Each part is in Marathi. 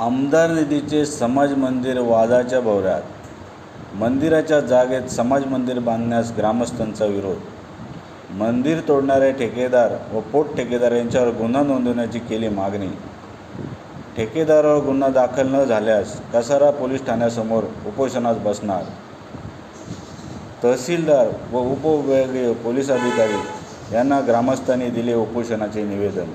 आमदार निधीचे समाज मंदिर वादाच्या भोवऱ्यात. मंदिराच्या जागेत समाज मंदिर बांधण्यास ग्रामस्थांचा विरोध. मंदिर तोडणारे ठेकेदार व पोट ठेकेदार यांच्यावर गुन्हा नोंदवण्याची केली मागणी. ठेकेदारावर गुन्हा दाखल न झाल्यास कसारा पोलीस ठाण्यासमोर उपोषणास बसणार. तहसीलदार व उपविभागीय पोलीस अधिकारी यांना ग्रामस्थांनी दिले उपोषणाचे निवेदन.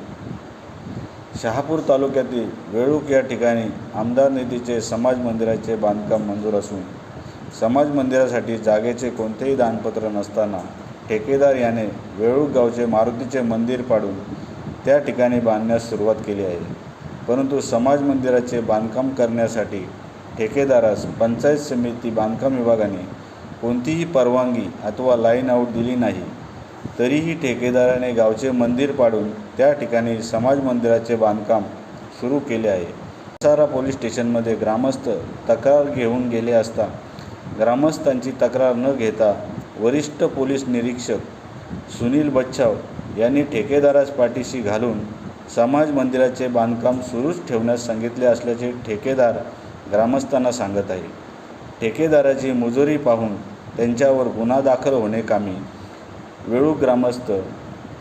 शहापूर तालुक्यातील वेळूक या ठिकाणी आमदार निधीचे समाज मंदिराचे बांधकाम मंजूर असून समाज मंदिरासाठी जागेचे कोणतेही दानपत्र नसताना ठेकेदार याने वेळूक गावचे मारुतीचे मंदिर पाडून त्या ठिकाणी बांधण्यास सुरुवात केली आहे. परंतु समाज मंदिराचे बांधकाम करण्यासाठी ठेकेदारास पंचायत समिती बांधकाम विभागाने कोणतीही परवानगी अथवा लाईन आऊट दिली नाही. तरीही ठेकेदाराने गावचे मंदिर पाडून त्या ठिकाणी समाज मंदिराचे बांधकाम सुरू केले आहे. सारा पोलीस स्टेशनमध्ये ग्रामस्थ तक्रार घेऊन गेले असता ग्रामस्थांची तक्रार न घेता वरिष्ठ पोलीस निरीक्षक सुनील बच्छाव यांनी ठेकेदारास पाठीशी घालून समाज मंदिराचे बांधकाम सुरूच ठेवण्यास सांगितले असल्याचे ठेकेदार ग्रामस्थांना सांगत आहे ठेकेदाराची मुजोरी पाहून त्यांच्यावर गुन्हा दाखल होणे कामी वेळू ग्रामस्थ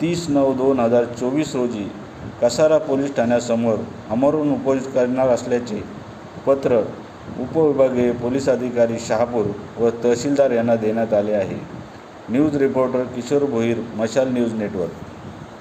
तीस नऊ दोन हजार चोवीस रोजी कसारा पोलीस ठाण्यासमोर अमरून उपोष करणार असल्याचे पत्र उपविभागीय पोलीस अधिकारी शहापूर व तहसीलदार यांना देण्यात आले आहे. न्यूज रिपोर्टर किशोर भोईर मशाल न्यूज नेटवर्क.